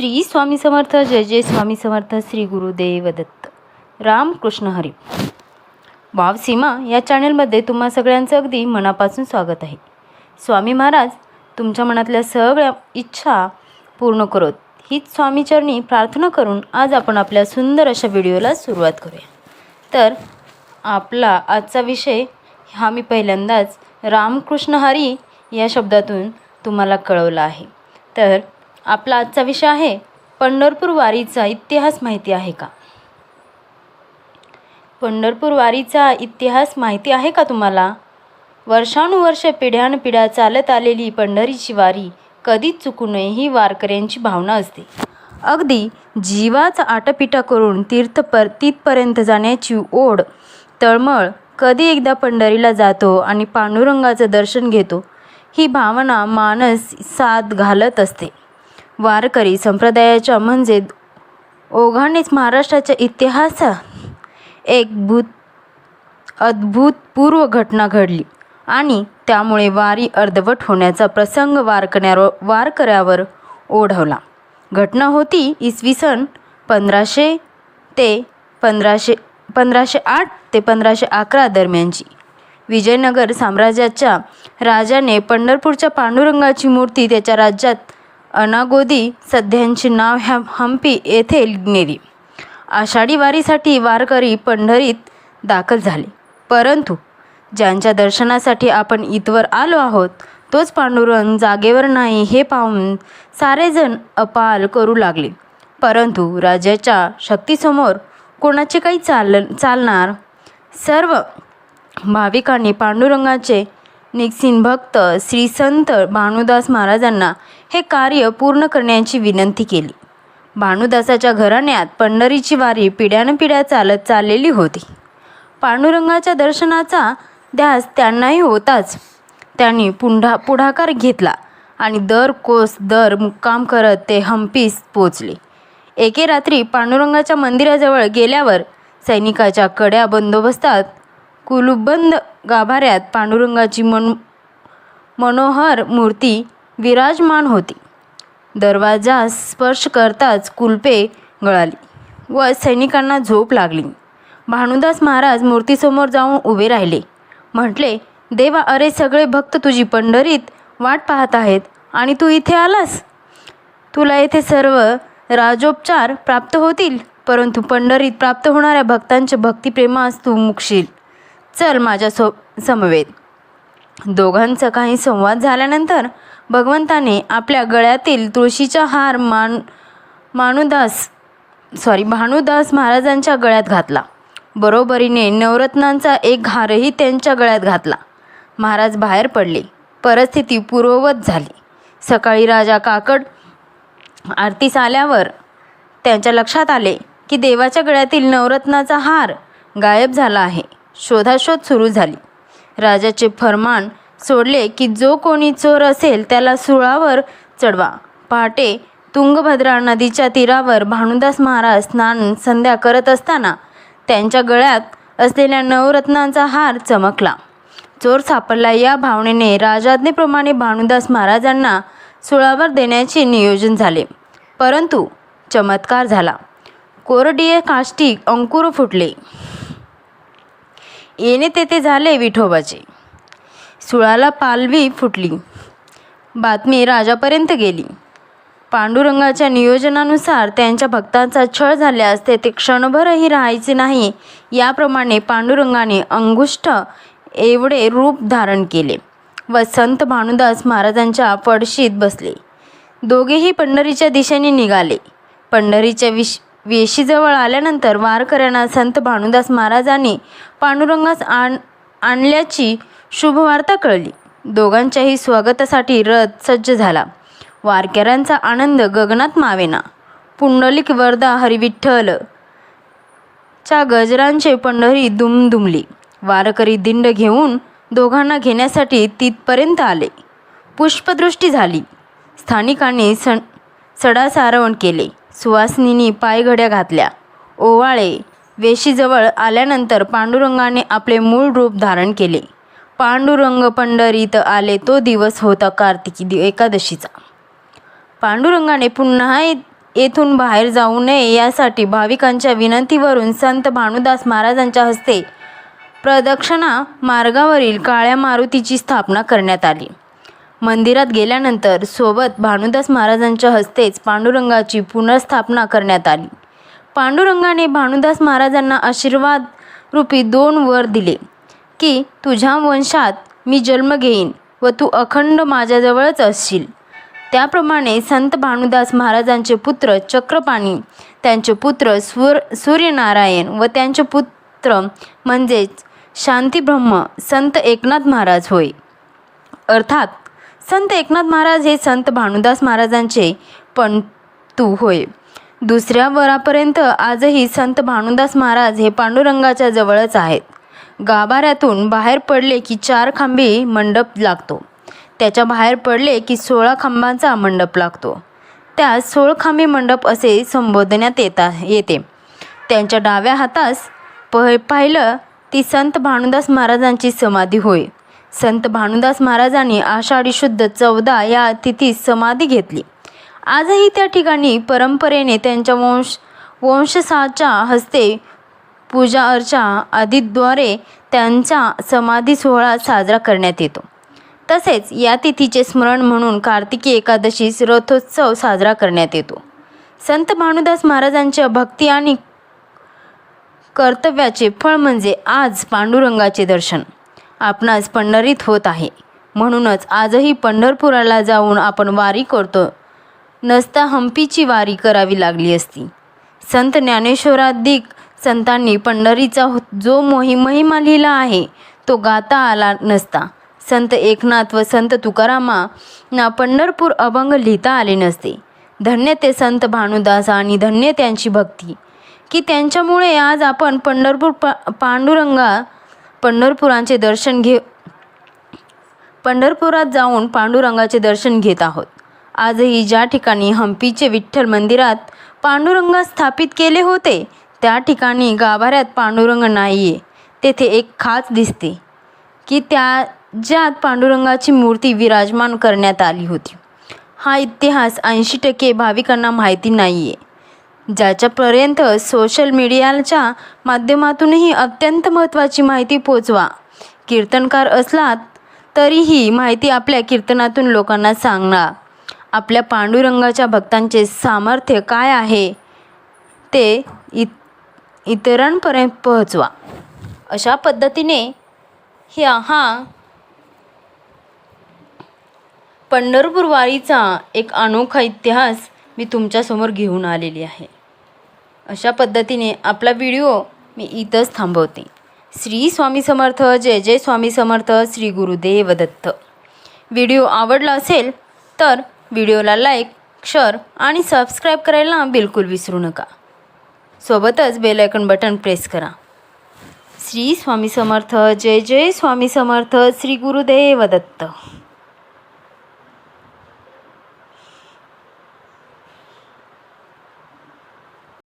श्री स्वामी समर्थ जय जय स्वामी समर्थ श्री गुरुदेव दत्त रामकृष्ण हरी. वाव सीमा या चॅनलमध्ये तुम्हा सगळ्यांचं अगदी मनापासून स्वागत आहे. स्वामी महाराज तुमच्या मनातल्या सगळ्या इच्छा पूर्ण करोत. हीच स्वामीचरणी प्रार्थना करून आज आपण आपल्या सुंदर अशा व्हिडिओला सुरुवात करूया. तर आपला आजचा विषय हा मी पहिल्यांदाच रामकृष्ण हरी या शब्दातून तुम्हाला कळवला आहे. तर आपला आजचा विषय आहे पंढरपूर वारीचा इतिहास माहिती आहे का? पंढरपूर वारीचा इतिहास माहिती आहे का तुम्हाला? वर्षानुवर्ष पिढ्यानपिढ्या चालत आलेली पंढरीची वारी कधीच चुकू नये ही वारकऱ्यांची भावना असते. अगदी जीवाचा आटपिटा करून तीर्थ पर तिथपर्यंत जाण्याची ओढ तळमळ कधी एकदा पंढरीला जातो आणि पांडुरंगाचं दर्शन घेतो ही भावना मानस साथ घालत असते. वारकरी संप्रदायाच्या म्हणजे ओघानेच महाराष्ट्राच्या इतिहासात एक भूत अद्भुतपूर्व घटना घडली. आणि त्यामुळे वारी अर्धवट होण्याचा प्रसंग वारकऱ्यावर वारकऱ्यावर ओढवला. घटना होती इसवी सन पंधराशे ते पंधराशे पंधराशे आठ ते पंधराशे अकरा दरम्यानची. विजयनगर साम्राज्याच्या राजाने पंढरपूरच्या पांडुरंगाची मूर्ती त्याच्या राज्यात अनागोदी सध्यांचे नाव ह्या हम्पी येथे नेली. आषाढी वारीसाठी वारकरी पंढरीत दाखल झाले. परंतु ज्यांच्या दर्शनासाठी आपण इथवर आलो आहोत तोच पांडुरंग जागेवर नाही हे पाहून सारेजण अपाल करू लागले. परंतु राजाच्या शक्तीसमोर कोणाचे काही चाल चालणार? सर्व भाविकांनी पांडुरंगाचे निक्सिन भक्त श्री संत भानुदास महाराजांना हे कार्य पूर्ण करण्याची विनंती केली. भानुदासाच्या घराण्यात पंढरीची वारी पिढ्यानपिढ्या चालत चाललेली होती. पांडुरंगाच्या दर्शनाचा ध्यास त्यांनाही होताच. त्यांनी पुढा पुढाकार घेतला आणि दर कोस दर मुक्काम करत ते हम्पीस पोचले. एके रात्री पांडुरंगाच्या मंदिराजवळ गेल्यावर सैनिकाच्या कड्या बंदोबस्तात कुलुबंद गाभाऱ्यात पांडुरंगाची मन मनोहर मूर्ती विराजमान होती. दरवाजास स्पर्श करताच कुलपे गळाली व सैनिकांना झोप लागली. भानुदास महाराज मूर्तीसमोर जाऊन उभे राहिले. म्हटले देवा अरे सगळे भक्त तुझी पंढरीत वाट पाहत आहेत आणि तू इथे आलास? तुला येथे सर्व राजोपचार प्राप्त होतील परंतु पंढरीत प्राप्त होणाऱ्या भक्तांच्या भक्तिप्रेमास तू मुकशील. चल माझ्या सो समवेत. दोघांचा काही संवाद झाल्यानंतर भगवंताने आपल्या गळ्यातील तुळशीचा हार मान मानुदास सॉरी भानुदास महाराजांच्या गळ्यात घातला. बरोबरीने नवरत्नांचा एक हारही त्यांच्या गळ्यात घातला. महाराज बाहेर पडले. परिस्थिती पूर्ववत झाली. सकाळी राजा काकड आरतीस आल्यावर त्यांच्या लक्षात आले की देवाच्या गळ्यातील नवरत्नाचा हार गायब झाला आहे. शोधाशोध सुरू झाली. राजाचे फरमान सोडले की जो कोणी चोर असेल त्याला सुळावर चढवा. पहाटे तुंगभद्रा नदीच्या तीरावर भानुदास महाराज स्नान संध्या करत असताना त्यांच्या गळ्यात असलेल्या नवरत्नांचा हार चमकला. चोर सापडला या भावनेने राजाज्ञेप्रमाणे भानुदास महाराजांना सुळावर देण्याचे नियोजन झाले. परंतु चमत्कार झाला. कोरडीये काष्टी अंकुर फुटले. येणे तेथे झाले विठोबाचे. सुळाला पालवी फुटली. बातमी राजापर्यंत गेली. पांडुरंगाच्या नियोजनानुसार त्यांच्या भक्तांचा छळ झाल्यास तेथे क्षणभरही राहायचे नाही याप्रमाणे पांडुरंगाने अंगुष्ठ एवढे रूप धारण केले व संत भानुदास महाराजांच्या पडशीत बसले. दोघेही पंढरीच्या दिशेने निघाले. पंढरीच्या विश वेशीजवळ आल्यानंतर वारकऱ्यांना संत भानुदास महाराजांनी पांडुरंगास आण आणल्याची शुभवार्ता कळली. दोघांच्याही स्वागतासाठी रथ सज्ज झाला. वारकऱ्यांचा आनंद गगनात मावेना. पुंडलिक वरदा हरिविठ्ठल च्या गजरांचे पंढरी दुमदुमली. वारकरी दिंड घेऊन दोघांना घेण्यासाठी तिथपर्यंत आले. पुष्पदृष्टी झाली. स्थानिकांनी सण सडासारवण केले. सुवासिनींनी पायघड्या घातल्या. ओवाळे वेशीजवळ आल्यानंतर पांडुरंगाने आपले मूळ रूप धारण केले. पांडुरंग पंढरीत आले तो दिवस होता कार्तिकी दि एकादशीचा. पांडुरंगाने पुन्हा येथून बाहेर जाऊ नये यासाठी भाविकांच्या विनंतीवरून संत भानुदास महाराजांच्या हस्ते प्रदक्षिणा मार्गावरील काळ्या मारुतीची स्थापना करण्यात आली. मंदिरात गेल्यानंतर सोबत भानुदास महाराजांच्या हस्तेच पांडुरंगाची पुनर्स्थापना करण्यात आली. पांडुरंगाने भानुदास महाराजांना आशीर्वाद रूपी दोन वर दिले की तुझ्या वंशात मी जन्म घेईन व तू अखंड माझ्याजवळच असशील. त्याप्रमाणे संत भानुदास महाराजांचे पुत्र चक्रपाणी त्यांचे पुत्र सूर सूर्यनारायण व त्यांचे पुत्र म्हणजेच शांतीब्रह्म संत एकनाथ महाराज होय. अर्थात संत एकनाथ महाराज हे संत भानुदास महाराजांचे पण तू होय. दुसऱ्या वरापर्यंत आजही संत भानुदास महाराज हे पांडुरंगाच्या जवळच आहेत. गाभाऱ्यातून बाहेर पडले की चार खांबी मंडप लागतो. त्याच्या बाहेर पडले की सोळा खांबांचा मंडप लागतो. त्यास सोळखांबी मंडप असे संबोधण्यात येता येते. त्यांच्या डाव्या हातास प पाहिलं ती संत भानुदास महाराजांची समाधी होय. संत भानुदास महाराजांनी आषाढी शुद्ध चौदा या तिथीस समाधी घेतली. आजही त्या ठिकाणी परंपरेने त्यांच्या वंश वंशसाच्या हस्ते पूजा अर्चा आदीद्वारे त्यांचा समाधी सोहळा साजरा करण्यात येतो. तसेच या तिथीचे स्मरण म्हणून कार्तिकी एकादशीस रथोत्सव साजरा करण्यात येतो. संत भानुदास महाराजांच्या भक्ती आणि कर्तव्याचे फळ म्हणजे आज पांडुरंगाचे दर्शन. आपणास पंढरीत होत आहे. म्हणूनच आजही पंढरपुराला जाऊन आपण वारी करतो नसता हंपीची वारी करावी लागली असती. संत ज्ञानेश्वराधिक संतांनी पंढरीचा जो मोही महिमा लिहिला आहे तो गाता आला नसता. संत एकनाथ व संत तुकारामांना पंढरपूर अभंग लिहिता आले नसते. धन्य ते संत भानुदास आणि धन्य त्यांची भक्ती. की त्यांच्यामुळे आज आपण पंढरपूर प पांडुरंगा पंढरपुरांचे दर्शन घे पंढरपुरात जाऊन पांडुरंगाचे दर्शन घेत आहोत. आजही ज्या ठिकाणी हंपीचे विठ्ठल मंदिरात पांडुरंग स्थापित केले होते त्या ठिकाणी गाभाऱ्यात पांडुरंग नाही आहे तेथे एक खाच दिसते की त्या ज्यात पांडुरंगाची मूर्ती विराजमान करण्यात आली होती. हा इतिहास ऐंशी टक्के भाविकांना माहिती नाही आहे ज्याच्यापर्यंत सोशल मीडियाच्या माध्यमातूनही अत्यंत महत्त्वाची माहिती पोचवा कीर्तनकार असलात तरीही माहिती आपल्या कीर्तनातून लोकांना सांगणार आपल्या पांडुरंगाच्या भक्तांचे सामर्थ्य काय आहे ते इत इतरांपर्यंत पोहोचवा. अशा पद्धतीने ह्या हा पंढरपूर वारीचा एक अनोखा इतिहास मी तुमच्यासमोर घेऊन आलेली आहे. अशा पद्धतीने आपला व्हिडिओ मी इथंच थांबवते. श्री स्वामी समर्थ जय जय स्वामी समर्थ श्री गुरुदेव दत्त. व्हिडिओ आवडला असेल तर व्हिडिओला लाईक शेअर आणि सबस्क्राईब करायला बिलकुल विसरू नका. सोबतच बेलायकन बटन प्रेस करा. श्री स्वामी समर्थ जय जय स्वामी समर्थ श्री गुरुदेव दत्त.